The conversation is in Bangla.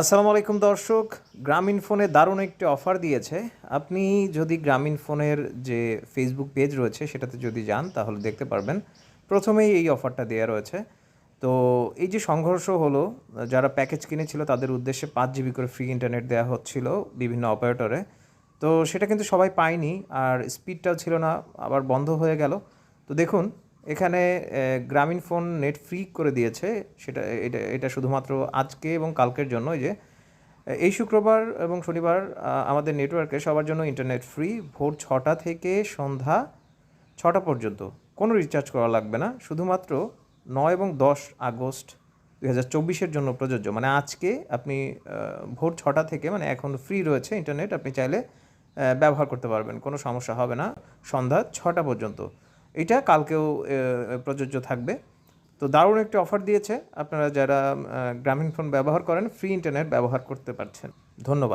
আসসালামু আলাইকুম দর্শক, গ্রামীণ ফোনে দারুণ একটি অফার দিয়েছে। আপনি যদি গ্রামীণ ফোনের যে ফেসবুক পেজ রয়েছে, সেটাতে যদি যান, তাহলে দেখতে পারবেন। প্রথমেই এই অফারটা দেওয়া রয়েছে। তো এই যে সংঘর্ষ হলো, যারা প্যাকেজ কিনেছিল, তাদের উদ্দেশ্যে পাঁচ জিবি করে ফ্রি ইন্টারনেট দেওয়া হচ্ছিল বিভিন্ন অপারেটরে তো সেটা কিন্তু সবাই পায়নি, আর স্পিডটাও ছিল না, আবার বন্ধ হয়ে গেল। তো দেখুন এখানে গ্রামীণ ফোন নেট ফ্রি করে দিয়েছে। সেটা, এটা এটা শুধুমাত্র আজকে এবং কালকের জন্য যে এই শুক্রবার এবং শনিবার আমাদের নেটওয়ার্কে সবার জন্য ইন্টারনেট ফ্রি ভোর ছটা থেকে সন্ধ্যা ছটা পর্যন্ত। কোনো রিচার্জ করা লাগবে না। শুধুমাত্র নয় এবং দশ আগস্ট দুই হাজার চব্বিশের জন্য প্রযোজ্য। মানে আজকে আপনি ভোর ছটা থেকে মানে এখন ফ্রি রয়েছে ইন্টারনেট আপনি চাইলে ব্যবহার করতে পারবেন। কোনো সমস্যা হবে না। সন্ধ্যা ছটা পর্যন্ত। এটা কালকেও প্রযোজ্য থাকবে। তো দারুণ একটি অফার দিয়েছে। আপনারা যারা গ্রামীণ ফোন ব্যবহার করেন, ফ্রি ইন্টারনেট ব্যবহার করতে পারছেন। ধন্যবাদ।